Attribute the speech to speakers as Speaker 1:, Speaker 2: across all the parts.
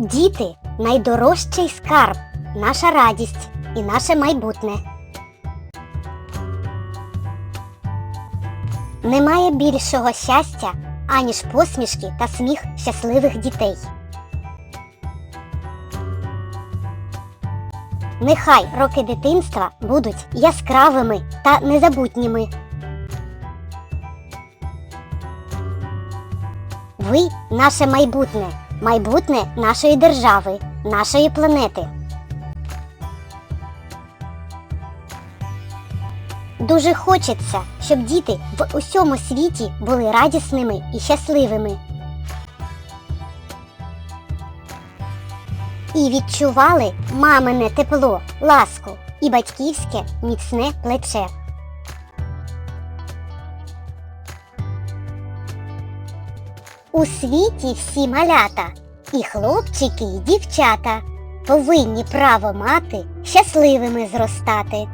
Speaker 1: Діти найдорожчий скарб, наша радість і наше майбутнє. Немає більшого щастя, аніж посмішки та сміх щасливих дітей. Нехай роки дитинства будуть яскравими та незабутніми. Ви наше майбутнє, майбутнє нашої держави, нашої планети. Дуже хочеться, щоб діти в усьому світі були радісними і щасливими. І відчували мамине тепло, ласку і батьківське міцне плече. У світі всі малята, і хлопчики, і дівчата повинні право мати щасливими зростати.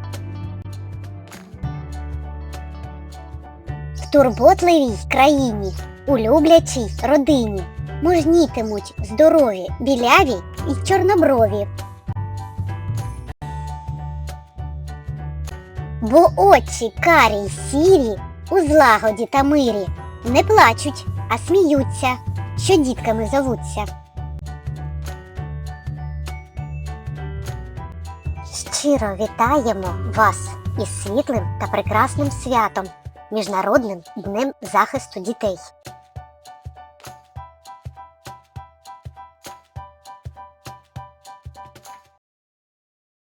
Speaker 1: В турботливій країні, у люблячій родині мужнітимуть здорові, біляві і чорноброві. Бо очі карі й сірі у злагоді та мирі не плачуть, а сміються, що дітками зовуться. Щиро вітаємо вас із світлим та прекрасним святом Міжнародним днем захисту дітей.